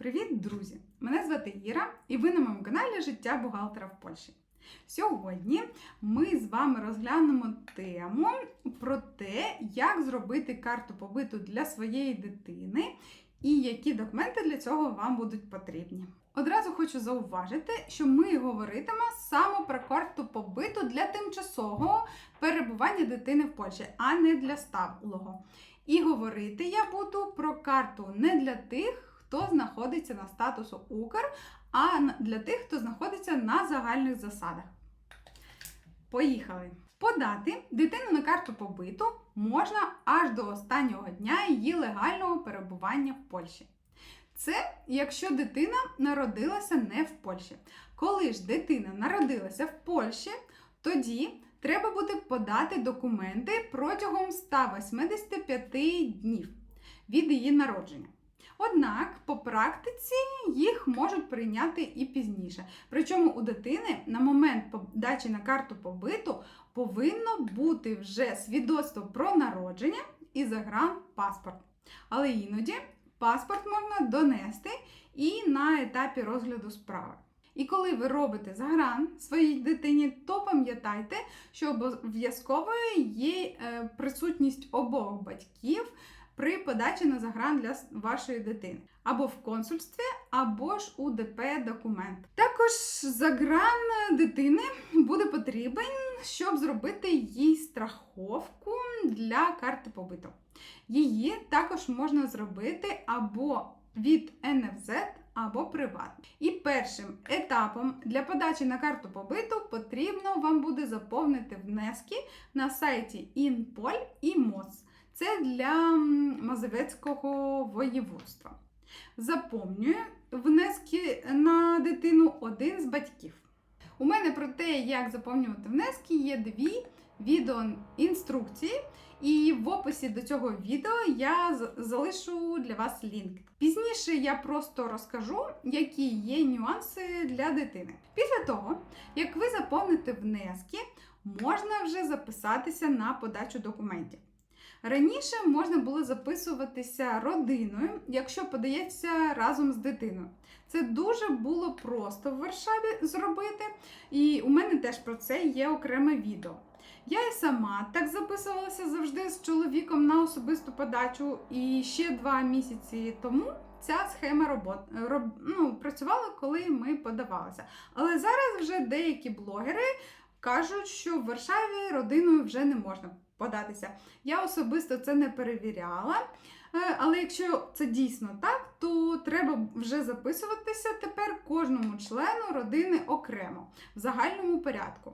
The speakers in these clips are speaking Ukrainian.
Привіт, друзі! Мене звати Іра, і ви на моєму каналі Життя бухгалтера в Польщі. Сьогодні ми з вами розглянемо тему про те, як зробити карту побиту для своєї дитини і які документи для цього вам будуть потрібні. Одразу хочу зауважити, що ми говоритимо саме про карту побиту для тимчасового перебування дитини в Польщі, а не для сталого. І говорити я буду про карту не для тих, хто знаходиться на статусу Укр, а для тих, хто знаходиться на загальних засадах. Поїхали! Подати дитину на карту побиту можна аж до останнього дня її легального перебування в Польщі. Це якщо дитина народилася не в Польщі. Коли ж дитина народилася в Польщі, тоді треба буде подати документи протягом 185 днів від її народження. Однак по практиці їх можуть прийняти і пізніше. Причому у дитини на момент подачі на карту побиту повинно бути вже свідоцтво про народження і загранпаспорт. Але іноді паспорт можна донести і на етапі розгляду справи. І коли ви робите загран своїй дитині, то пам'ятайте, що обов'язковою є е, присутність обох батьків при подачі на загран для вашої дитини. Або в консульстві, або ж у ДП документ. Також загран дитини буде потрібен, щоб зробити їй страховку для карти побиту. Її також можна зробити або від НФЗ, або приват. І першим етапом для подачі на карту побиту потрібно вам буде заповнити внески на сайті Інполь і МОЗ. Це для Мазовецького воєводства. Заповнює внески на дитину один з батьків. У мене про те, як заповнювати внески, є дві відеоінструкції, і в описі до цього відео я залишу для вас лінк. Пізніше я просто розкажу, які є нюанси для дитини. Після того, як ви заповните внески, можна вже записатися на подачу документів. Раніше можна було записуватися родиною, якщо подається разом з дитиною. Це дуже було просто в Варшаві зробити, і у мене теж про це є окреме відео. Я і сама так записувалася завжди з чоловіком на особисту подачу, і ще два місяці тому ця схема робот, роб, ну, працювала, коли ми подавалися. Але зараз вже деякі блогери кажуть, що в Варшаві родиною вже не можна податися. Я особисто це не перевіряла. Е, Але якщо це дійсно так, то треба вже записуватися тепер кожному члену родини окремо в загальному порядку.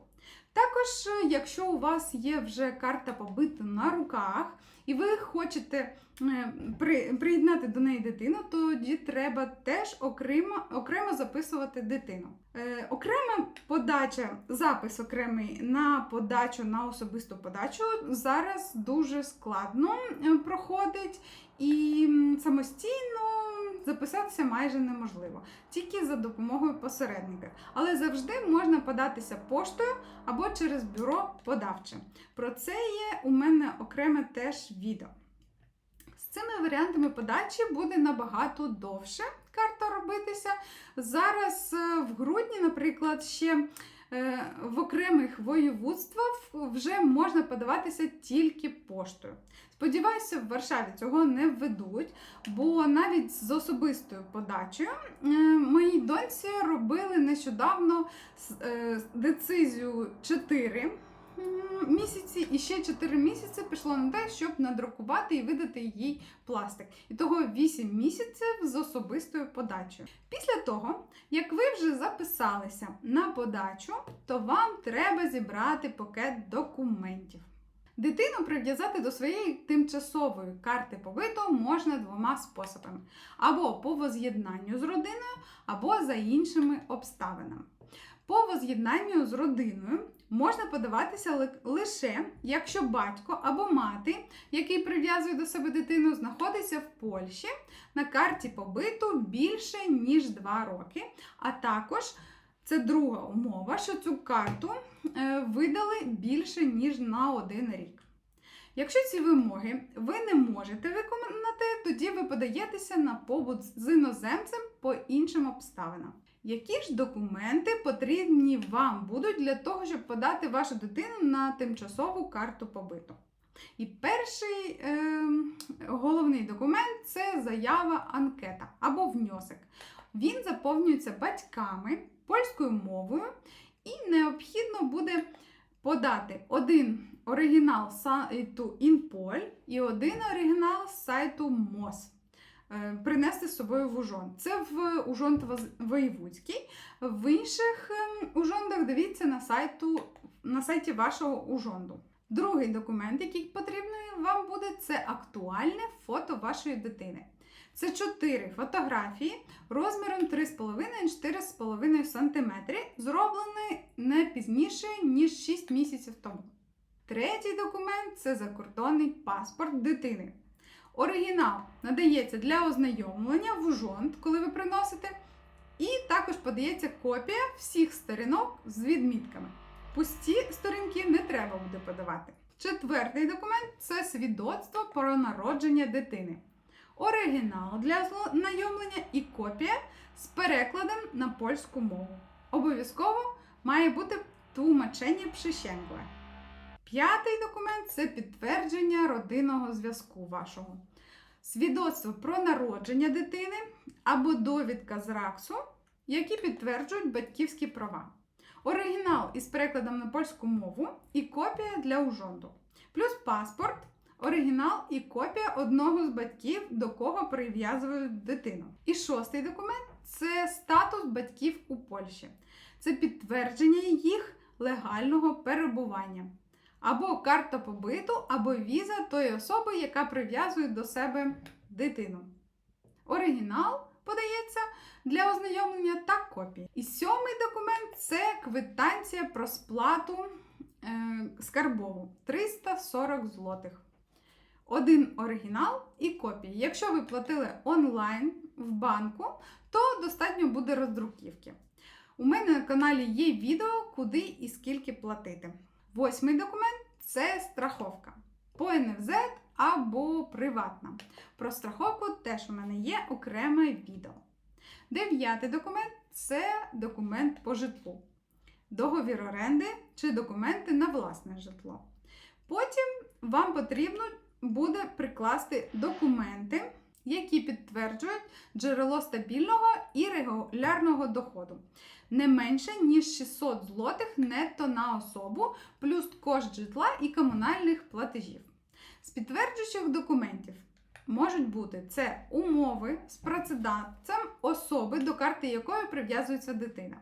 Також, е, якщо у вас є вже карта побита на руках, і ви хочете е, приєднати до неї дитину, тоді треба теж окремо, окремо записувати дитину. Е, окрема подача, запис окремий на подачу на особисту подачу зараз дуже складно проходить і самостійно записатися майже неможливо, тільки за допомогою посередника. Але завжди можна податися поштою або через бюро подавче. Про це є у мене окреме теж відео. З цими варіантами подачі буде набагато довше карта робитися. Зараз е, в грудні, наприклад, ще в окремих воєводствах вже можна подаватися тільки поштою. Сподіваюся, в Варшаві цього не введуть, бо навіть з особистою подачею е, моїй доньці робили нещодавно е, децизію 4 м, місяці, і ще 4 місяці пішло на те, щоб надрукувати і видати їй пластик. І того 8 місяців з особистою подачею. Після того, як ви вже записалися на подачу, то вам треба зібрати пакет документів. Дитину прив'язати до своєї тимчасової карти побиту можна двома способами: або по воз'єднанню з родиною, або за іншими обставинами. По воз'єднанню з родиною можна подаватися лише якщо батько або мати, який прив'язує до себе дитину, знаходиться в Польщі на карті побиту більше ніж 2 роки, а також це друга умова, що цю карту е, видали більше ніж на один рік. Якщо ці вимоги ви не можете виконати, тоді ви подаєтеся на побут з іноземцем по іншим обставинам. Які ж документи потрібні вам будуть для того, щоб подати вашу дитину на тимчасову карту побиту? І перший е, головний документ це заява анкета або внесок. Він заповнюється батьками польською мовою, і необхідно буде подати один оригінал сайту InPol і один оригінал сайту МОЗ. Е, Принести з собою в Ужон. Це в Ужонт Воєвудський. В інших ем, ужондах дивіться на, сайту, на сайті вашого ужонду. Другий документ, який потрібний вам буде, це актуальне фото вашої дитини. Це 4 фотографії розміром 3,5-4,5 см, зроблені не пізніше, ніж 6 місяців тому. Третій документ це закордонний паспорт дитини. Оригінал надається для ознайомлення в ужонт, коли ви приносите, і також подається копія всіх сторінок з відмітками. Пусті сторінки не треба буде подавати. Четвертий документ це свідоцтво про народження дитини. Оригінал для ознайомлення і копія з перекладом на польську мову. Обов'язково має бути тлумачення пшищенкове. П'ятий документ це підтвердження родинного зв'язку вашого. Свідоцтво про народження дитини або довідка з РАКСу, які підтверджують батьківські права. Оригінал із перекладом на польську мову і копія для ужонду. Плюс паспорт, оригінал і копія одного з батьків, до кого прив'язують дитину. І шостий документ це статус батьків у Польщі. Це підтвердження їх легального перебування. Або карта побиту, або віза тої особи, яка прив'язує до себе дитину. Оригінал подається для ознайомлення та копії. І сьомий документ це квитанція про сплату е, скарбову 340 злотих. Один оригінал і копії. Якщо ви платили онлайн в банку, то достатньо буде роздруківки. У мене на каналі є відео, куди і скільки платити. Восьмий документ це страховка по НФЗ або приватна. Про страховку теж у мене є окреме відео. Дев'ятий документ це документ по житлу, договір оренди чи документи на власне житло. Потім вам потрібно буде прикласти документи, які підтверджують джерело стабільного і регулярного доходу. Не менше, ніж 600 злотих нетто на особу, плюс кошт житла і комунальних платежів. З підтверджуючих документів можуть бути це умови з працедавцем особи, до карти якої прив'язується дитина,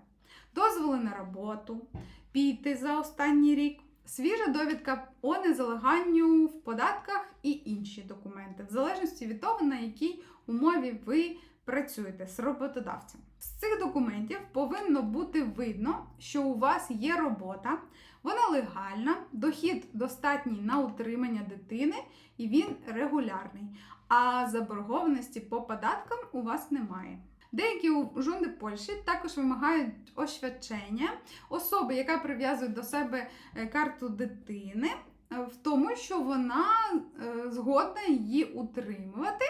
дозволи на роботу, піти за останній рік, свіжа довідка о незалеганню в податках і інші документи, в залежності від того, на якій умові ви працюєте з роботодавцем. З цих документів повинно бути видно, що у вас є робота, вона легальна, дохід достатній на утримання дитини і він регулярний. А заборгованості по податкам у вас немає. Деякі жунди Польщі також вимагають освячення особи, яка прив'язує до себе е, карту дитини, е, в тому, що вона е, згодна її утримувати.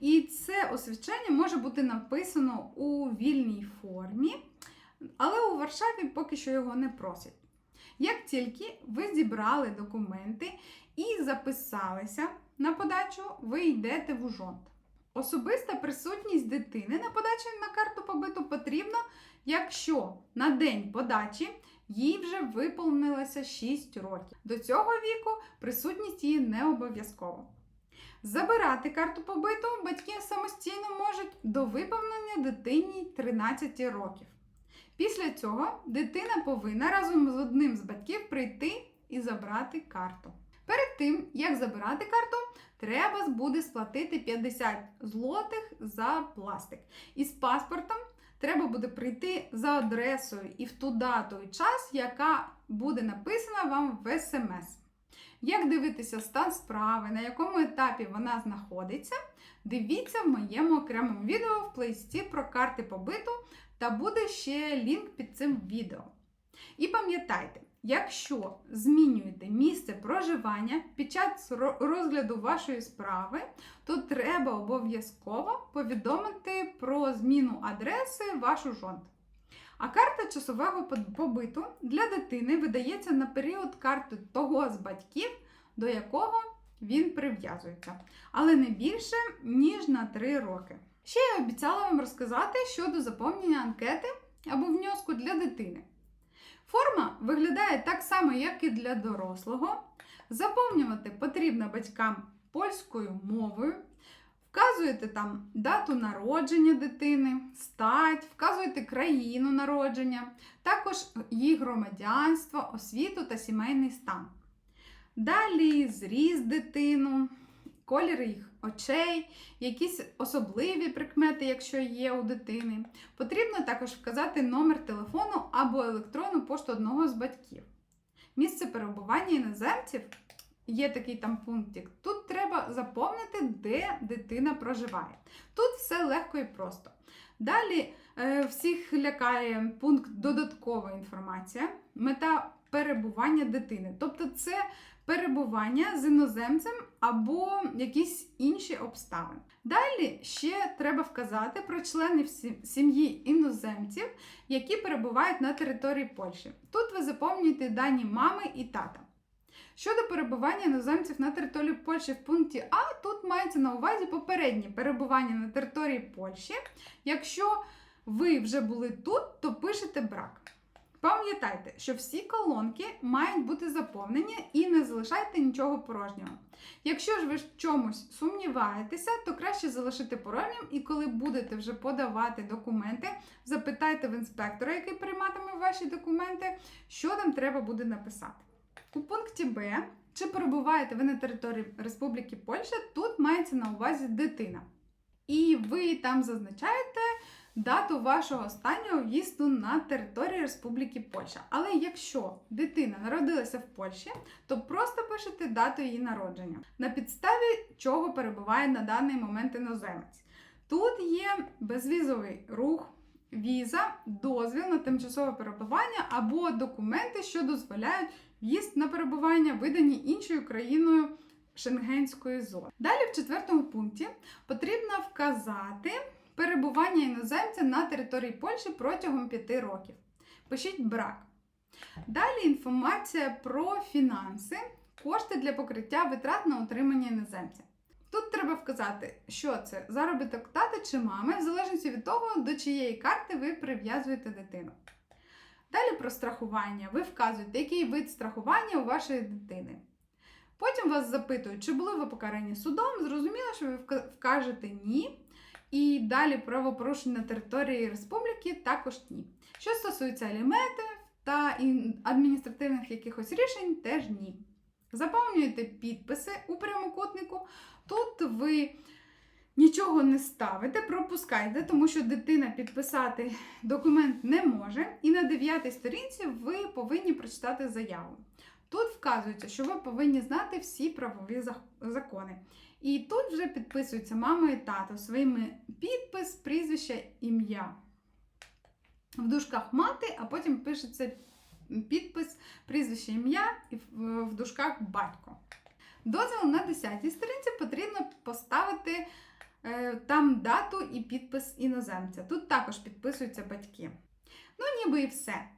І це освячення може бути написано у вільній формі, але у Варшаві поки що його не просять. Як тільки ви зібрали документи і записалися на подачу, ви йдете в ужонт. Особиста присутність дитини на подачі на карту побиту потрібна, якщо на день подачі їй вже виповнилося 6 років. До цього віку присутність її не обов'язкова. Забирати карту побиту батьки самостійно можуть до виповнення дитині 13 років. Після цього дитина повинна разом з одним з батьків прийти і забрати карту. Перед тим, як забирати карту, треба буде сплатити 50 злотих за пластик. І з паспортом треба буде прийти за адресою і в ту дату і час, яка буде написана вам в смс. Як дивитися стан справи, на якому етапі вона знаходиться, дивіться в моєму окремому відео в плейлисті про карти побиту, та буде ще лінк під цим відео. І пам'ятайте, якщо змінюєте місце проживання під час розгляду вашої справи, то треба обов'язково повідомити про зміну адреси вашу жонт. А карта часового побиту для дитини видається на період карти того з батьків, до якого він прив'язується, але не більше, ніж на 3 роки. Ще я обіцяла вам розказати щодо заповнення анкети або внеску для дитини. Форма виглядає так само, як і для дорослого. Заповнювати потрібно батькам польською мовою. Вказуєте там дату народження дитини, стать, вказуєте країну народження, також її громадянство, освіту та сімейний стан. Далі зріст дитину, колір їх очей, якісь особливі прикмети, якщо є у дитини. Потрібно також вказати номер телефону або електронну пошту одного з батьків. Місце перебування іноземців є такий там пунктик. Тут треба заповнити, де дитина проживає. Тут все легко і просто. Далі е, всіх лякає пункт додаткова інформація, мета перебування дитини. Тобто це перебування з іноземцем або якісь інші обставини. Далі ще треба вказати про членів сім'ї іноземців, які перебувають на території Польщі. Тут ви заповнюєте дані мами і тата. Щодо перебування іноземців на території Польщі в пункті А, тут мається на увазі попереднє перебування на території Польщі. Якщо ви вже були тут, то пишете брак. Пам'ятайте, що всі колонки мають бути заповнені і не залишайте нічого порожнього. Якщо ж ви в чомусь сумніваєтеся, то краще залишити порожнім, і коли будете вже подавати документи, запитайте в інспектора, який прийматиме ваші документи, що там треба буде написати. У пункті Б, чи перебуваєте ви на території Республіки Польща, тут мається на увазі дитина. І ви там зазначаєте дату вашого останнього в'їзду на територію Республіки Польща. Але якщо дитина народилася в Польщі, то просто пишете дату її народження, на підставі чого перебуває на даний момент іноземець. Тут є безвізовий рух, віза, дозвіл на тимчасове перебування або документи, що дозволяють в'їзд на перебування, видані іншою країною Шенгенської зони. Далі, в четвертому пункті, потрібно вказати перебування іноземця на території Польщі протягом 5 років. Пишіть брак. Далі інформація про фінанси, кошти для покриття витрат на утримання іноземця. Тут треба вказати, що це заробіток тата чи мами, в залежності від того, до чиєї карти ви прив'язуєте дитину. Далі про страхування. Ви вказуєте, який вид страхування у вашої дитини. Потім вас запитують, чи були ви покарані судом. Зрозуміло, що ви вкажете ні. І далі правопорушень на території республіки також ні. Що стосується аліментів та адміністративних якихось рішень, теж ні. Заповнюєте підписи у прямокутнику. Тут ви нічого не ставите, пропускайте, тому що дитина підписати документ не може. І на дев'ятій сторінці ви повинні прочитати заяву. Тут вказується, що ви повинні знати всі правові закони. І тут вже підписуються мама і тато своїми підпис, прізвище, ім'я. В дужках мати, а потім пишеться підпис, прізвище, ім'я і в дужках батько. Дозвіл на 10 сторінці потрібно поставити там дату і підпис іноземця. Тут також підписуються батьки. Ну, ніби і все.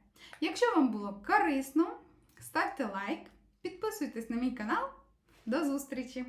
Якщо вам було корисно, ставте лайк, підписуйтесь на мій канал. До зустрічі!